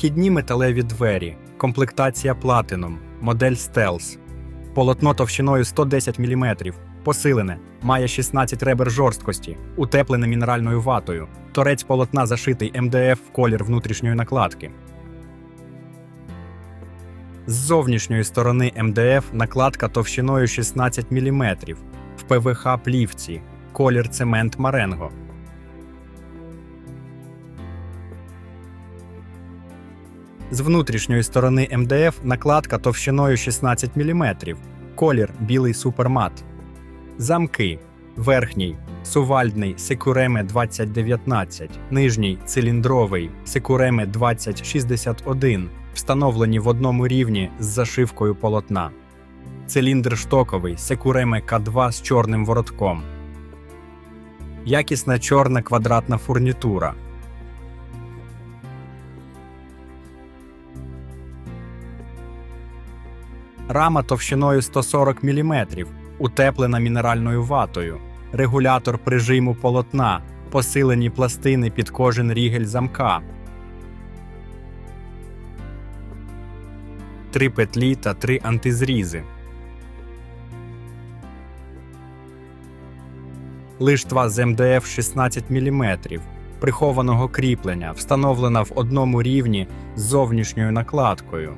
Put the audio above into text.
Вхідні металеві двері, комплектація Platinum, модель Stealth. Полотно товщиною 110 мм, посилене, має 16 ребер жорсткості, утеплене мінеральною ватою. Торець полотна зашитий МДФ в колір внутрішньої накладки. З зовнішньої сторони МДФ накладка товщиною 16 мм в ПВХ плівці, колір цемент Маренго. З внутрішньої сторони МДФ накладка товщиною 16 мм, колір білий супермат. Замки. Верхній сувальдний Секуреме 2019, нижній циліндровий Секуреме 2061, встановлені в одному рівні з зашивкою полотна. Циліндр штоковий Секуреме К2 з чорним воротком. Якісна чорна квадратна фурнітура. Рама товщиною 140 мм, утеплена мінеральною ватою, регулятор прижиму полотна, посилені пластини під кожен рігель замка. Три петлі та три антизрізи. Лиштва з МДФ 16 мм, прихованого кріплення, встановлена в одному рівні з зовнішньою накладкою.